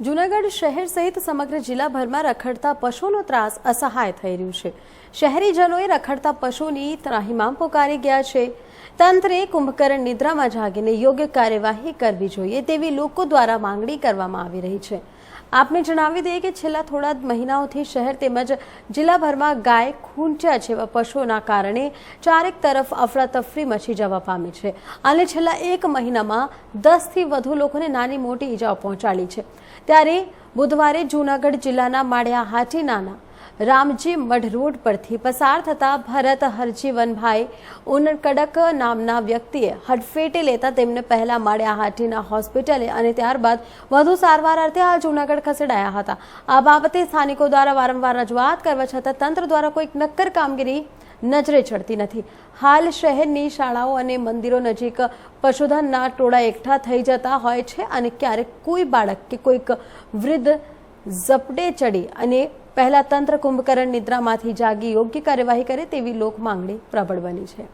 જૂનાગઢ શહેર સહિત સમગ્ર જિલ્લાભરમાં રખડતા પશુનો ત્રાસ અસહાય થઈ રહ્યું છે. શહેરીજનોએ રખડતા પશુની ત્રાહિમામ પોકારી ગયા છે. તંત્રે કુંભકરણ નિદ્રામાં જાગીને યોગ્ય કાર્યવાહી કરવી જોઈએ તેવી લોકો દ્વારા માંગણી કરવામાં આવી રહી છે. આપને જણાવી દઈએ કે છેલ્લા થોડા મહિનાઓથી શહેર તેમજ જિલ્લાભરમાં ગાય ખૂંચ્યા જેવા પશુઓના કારણે ચારેક તરફ અફરાતફરી મચી જવા પામી છે. અને છેલ્લા એક મહિનામાં દસથી વધુ લોકોને નાની મોટી ઈજાઓ પહોંચાડી છે. ત્યારે બુધવારે જૂનાગઢ જિલ્લાના માળિયા હાટીનાના રામજી મઢ રોડ પરથી પસાર થતા ભરત હરજીવનભાઈ ઉનકડક નામના વ્યક્તિએ હડફેટે લેતા તેમને પહેલા માળ્યા હાટીના હોસ્પિટલે અને ત્યારબાદ વધુ સારવાર અર્થે આ જૂનાગઢ ખસેડાયા હતા. આ બાબતે સ્થાનિકો દ્વારા વારંવાર રજૂઆત કરવા છતાં તંત્ર દ્વારા કોઈ નક્કર કામગીરી નજરે ચડતી નથી. હાલ શહેરની શાળાઓ અને મંદિરો નજીક પશુધનના ટોળા એકઠા થઈ જતા હોય છે અને ક્યારેક કોઈ બાળક કે કોઈક વૃદ્ધ ઝપડે ચડી અને પહેલા તંત્ર કુંભકરણ નિદ્રામાંથી જાગી યોગ્ય કાર્યવાહી કરે તેવી લોક માંગણી પ્રબળ બની છે.